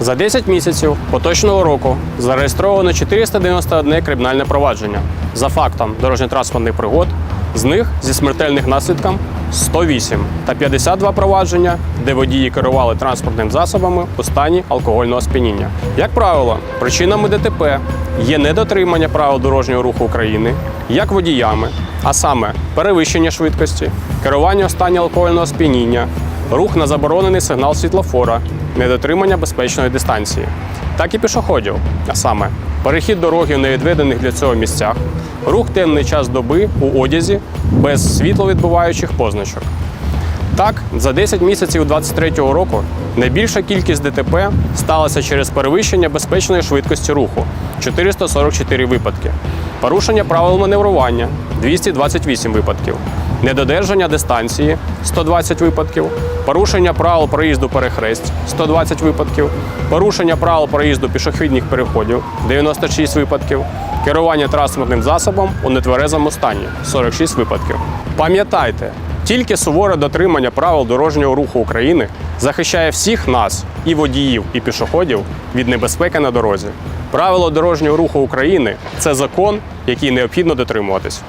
За 10 місяців поточного року зареєстровано 491 кримінальне провадження за фактом дорожньо-транспортних пригод, з них зі смертельних наслідком 108 та 52 провадження, де водії керували транспортним засобами у стані алкогольного сп'яніння. Як правило, причинами ДТП є недотримання правил дорожнього руху України як водіями, а саме перевищення швидкості, керування у стані алкогольного сп'яніння, рух на заборонений сигнал світлофора, недотримання безпечної дистанції, так і пішоходів, а саме перехід дороги в невідведених для цього місцях, рух темний час доби у одязі без світловідбиваючих позначок. Так, за 10 місяців 2023 року найбільша кількість ДТП сталася через перевищення безпечної швидкості руху 444 випадки, порушення правил маневрування 228 випадків, недодержання дистанції 120 випадків, порушення правил проїзду перехресть 120 випадків, порушення правил проїзду пішохідних переходів 96 випадків, керування транспортним засобом у нетверезому стані 46 випадків. Пам'ятайте, тільки суворе дотримання правил дорожнього руху України захищає всіх нас, і водіїв, і пішоходів від небезпеки на дорозі. Правила дорожнього руху України це закон, який необхідно дотримуватись.